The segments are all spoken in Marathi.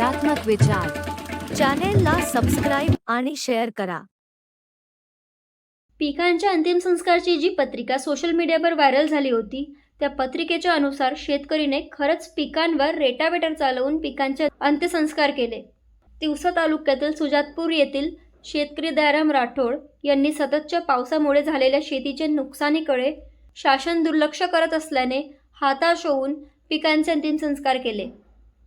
सकारात्मक विचार. चॅनेलला सबस्क्राईब आणि शेअर करा. पिकांच्या अंतिम संस्कारची जी पत्रिका सोशल मीडियावर व्हायरल झाली होती त्या पत्रिकेच्या अनुसार शेतकरीने खरंच पिकांवर रेटावेटर चालवून पिकांचे अंत्यसंस्कार केले. तिवसा तालुक्यातील सुजातपूर येथील शेतकरी दयाराम राठोड यांनी सततच्या पावसामुळे झालेल्या शेतीचे नुकसानीकडे शासन दुर्लक्ष करत असल्याने हाताश होऊन पिकांचे अंतिम संस्कार केले.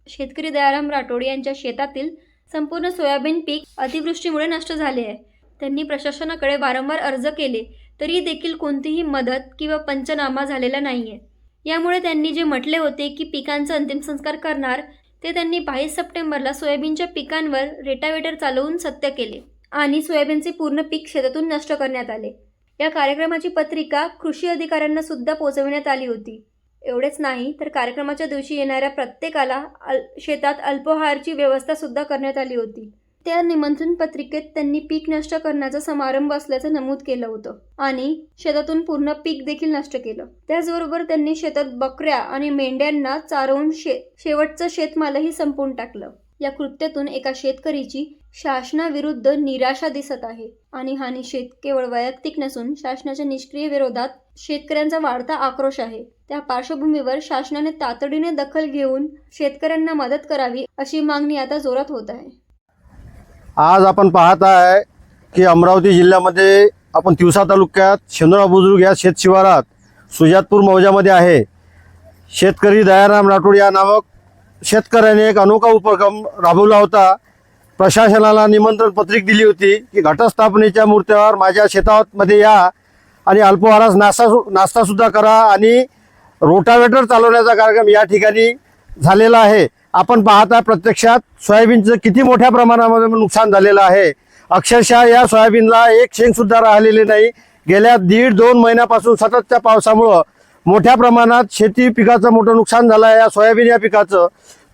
शेतकरी दयाराम राठोड यांच्या शेतातील संपूर्ण सोयाबीन पीक अतिवृष्टीमुळे नष्ट झाले आहे. त्यांनी प्रशासनाकडे वारंवार अर्ज केले तरी देखील कोणतीही मदत किंवा पंचनामा झालेला नाही आहे यामुळे त्यांनी जे म्हटले होते की पिकांचा अंतिम संस्कार करणार ते त्यांनी बावीस सप्टेंबरला सोयाबीनच्या पिकांवर रेटावेटर चालवून सत्य केले आणि सोयाबीनचे पूर्ण पीक शेतातून नष्ट करण्यात आले. या कार्यक्रमाची पत्रिका कृषी अधिकाऱ्यांना सुद्धा पोहोचविण्यात आली होती. एवढेच नाही तर कार्यक्रमाच्या दिवशी येणाऱ्या प्रत्येकाला अल शेतात अल्पोहारची व्यवस्था सुद्धा करण्यात आली होती. त्या निमंत्रण पत्रिकेत त्यांनी पीक नष्ट करण्याचा समारंभ असल्याचं नमूद केलं होतं आणि शेतातून पूर्ण पीक देखील नष्ट केलं. त्याचबरोबर त्यांनी शेतात बकऱ्या आणि मेंढ्यांना चारवून शे शेवटचं शेतमालही संपवून टाकलं. या कृत्यातून एका शेतकरीची शासनाविरुद्ध निराशा दिसत आहे. आणि हा निषेध केवळ वैयक्तिक नसून शासनाच्या निष्क्रिय विरोधात शेतकऱ्यांचा वाढता आक्रोश आहे. त्या पार्श्वभूमीवर शासनाने तातडीने दखल घेऊन शेतकऱ्यांना मदत करावी अशी मागणी आता जोरात होत आहे. आज आपण पाहत आहे की अमरावती जिल्ह्यामध्ये आपण तिवसा तालुक्यात शेंदोळा बुजुर्ग या शेतशिवारात सुजातपूर मौजामध्ये आहे. शेतकरी दयाराम राठोड या नामक शेतकऱ्याने एक अनोखा उपक्रम राबवला होता. प्रशासनाला निमंत्रण पत्रिक दिली होती की घटस्थापनेच्या मूर्त्यावर माझ्या शेतामध्ये या आणि अल्पहारास नाश्ता नाश्तासुद्धा करा आणि रोटावेटर चालवण्याचा कार्यक्रम या ठिकाणी झालेला आहे. आपण पाहता प्रत्यक्षात सोयाबीनचं किती मोठ्या प्रमाणामध्ये नुकसान झालेलं आहे. अक्षरशः या सोयाबीनला एक शेंगसुद्धा राहिलेली राहिलेले नाही. गेल्या दीड दोन महिन्यापासून सततच्या पावसामुळं मोठ्या प्रमाणात शेती पिकाचं मोठं नुकसान झालं आहे. या सोयाबीन या पिकाचं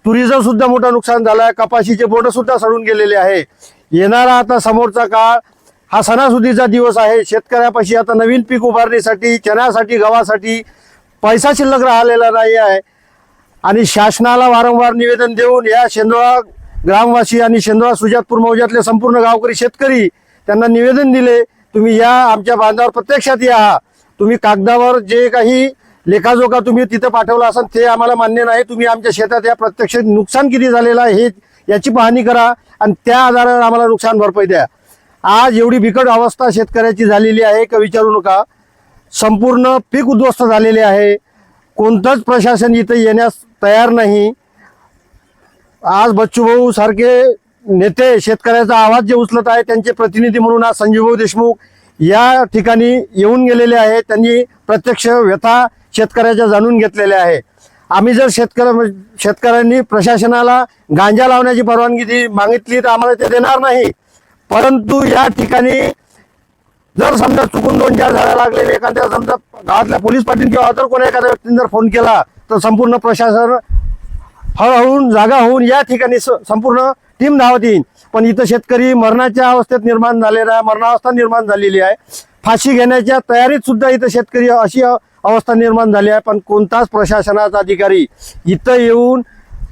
तुरीचं सुद्धा मोठं नुकसान झालं आहे. कपाशीचे बोट सुद्धा सडून गेलेले आहे. येणारा आता समोरचा काळ हा सणासुदीचा दिवस आहे. शेतकऱ्यापाशी आता नवीन पीक उभारण्यासाठी चण्यासाठी गव्हासाठी पैसा शिल्लक राहिलेला नाही आहे. आणि शासनाला वारंवार निवेदन देऊन या शेंदोळा ग्रामवासी आणि शेंदोळा सुजातपूर मौजातले संपूर्ण गावकरी शेतकरी त्यांना निवेदन दिले तुम्ही या आमच्या बांधावर प्रत्यक्षात या. तुम्ही कागदावर जे काही लेखाजोखा तुम्ही तिथं पाठवला असाल ते आम्हाला मान्य नाही. तुम्ही आमच्या शेतात या प्रत्यक्ष नुकसान किती झालेलं आहे हे याची पाहणी करा आणि त्या आधारावर आम्हाला नुकसान भरपाई द्या. आज एवढी बिकट अवस्था शेतकऱ्याची झालेली आहे का विचारू नका. संपूर्ण पीक उद्ध्वस्त झालेले आहे. कोणतंच प्रशासन इथं येण्यास तयार नाही. आज बच्चूभाऊ सारखे नेते शेतकऱ्याचा आवाज जे उचलत आहे त्यांचे प्रतिनिधी म्हणून आज संजीवभाऊ देशमुख या ठिकाणी येऊन गेलेले आहे त्यांनी प्रत्यक्ष व्यथा शेतकऱ्याच्या जाणून घेतलेल्या आहे. आम्ही जर शेतकऱ्या म्हणजे शेतकऱ्यांनी प्रशासनाला गांजा लावण्याची परवानगी दि मागितली तर आम्हाला ते देणार नाही. परंतु या ठिकाणी जर समजा चुकून दोन चार झाडं लागले एखाद्या समजा गावातल्या पोलीस पाटील किंवा अदर कोणा एखाद्या व्यक्तीने जर फोन केला तर संपूर्ण प्रशासन हळहळून जागा होऊन या ठिकाणी स- संपूर्ण टीम धावत येईल पण इथं शेतकरी मरणाच्या अवस्थेत निर्माण झालेला आहे मरणावस्था निर्माण झालेली आहे. फाशी घेण्याच्या तयारीत सुद्धा इथं शेतकरी अशी अवस्था निर्माण झाली आहे. पण कोणताच प्रशासनाचा अधिकारी इथं येऊन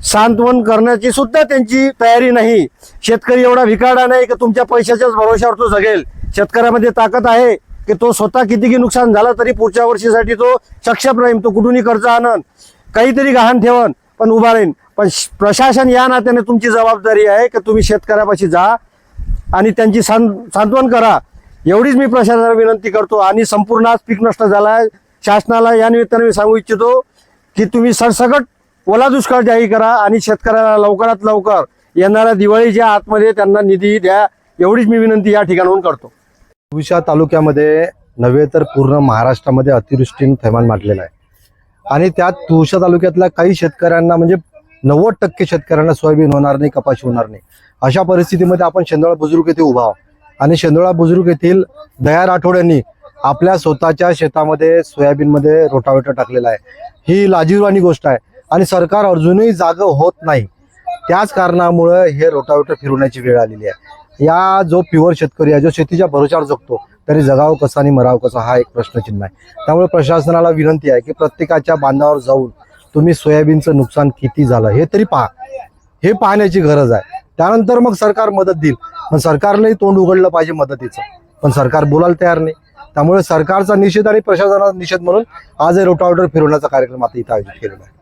सांत्वन करण्याची सुद्धा त्यांची तयारी नाही. शेतकरी एवढा भिकाडा नाही की तुमच्या पैशाच्याच भरोशावर तो जगेल. शेतकऱ्यामध्ये ताकद आहे की तो स्वतः कितीही नुकसान झालं तरी पुढच्या वर्षीसाठी तो सक्षम राहील. तो कुठूनही कर्ज आणन काहीतरी गहाण ठेवन पण उभा राहील पण श- प्रशासन या नात्याने तुमची जबाबदारी आहे की तुम्ही शेतकऱ्यापाशी जा आणि त्यांची सांत्वन करा. एवढीच मी प्रशासनाला विनंती करतो. आणि संपूर्ण आज पीक नष्ट झाला आहे. शासनाला या निमित्ताने मी सांगू इच्छितो की तुम्ही सरसकट ओला दुष्काळ जाहीर करा आणि शेतकऱ्याला लवकरात लवकर येणाऱ्या दिवाळीच्या आतमध्ये त्यांना निधी द्या एवढीच मी विनंती या ठिकाणाहून करतो. तुळशा तालुक्यामध्ये नव्हे तर पूर्ण महाराष्ट्रामध्ये अतिवृष्टीने थैमान माटलेलं आहे. आणि त्यात तुळशा तालुक्यातल्या काही शेतकऱ्यांना म्हणजे नव्वद टक्के शेतकऱ्यांना सोयाबीन होणार नाही कपाशी होणार नाही. अशा परिस्थितीमध्ये आपण शेंदोळा बुजुर्ग येथे उभा आहोत. आणि शेंदोळा बुजुर्ग येथील दया राठोड यांनी आपल्या स्वतःच्या शेतामध्ये सोयाबीनमध्ये रोटावेटर टाकलेला आहे. ही लाजीरवाणी गोष्ट आहे. आणि सरकार अजूनही जागं होत नाही. त्याच कारणामुळं हे रोटावेटर फिरवण्याची वेळ आलेली आहे. या जो प्युअर शेतकरी आहे जो शेतीच्या भरोशावर जगतो तरी जगाव कसा आणि मराव कसा हा एक प्रश्नचिन्ह आहे. त्यामुळे प्रशासनाला विनंती आहे की प्रत्येकाच्या बांधावर जाऊन तुम्ही सोयाबीनचं नुकसान किती झालं हे तरी पहा. हे पाहण्याची गरज आहे. त्यानंतर मग सरकार मदत देईल. पण सरकारलाही तोंड उघडलं पाहिजे मदतीचं. पण सरकार बोलायला तयार नाही. त्यामुळे सरकारचा निषेध आणि प्रशासनाचा निषेध म्हणून आज रोटावटर फिरवण्याचा कार्यक्रम आता इथं आयोजित केलेला आहे.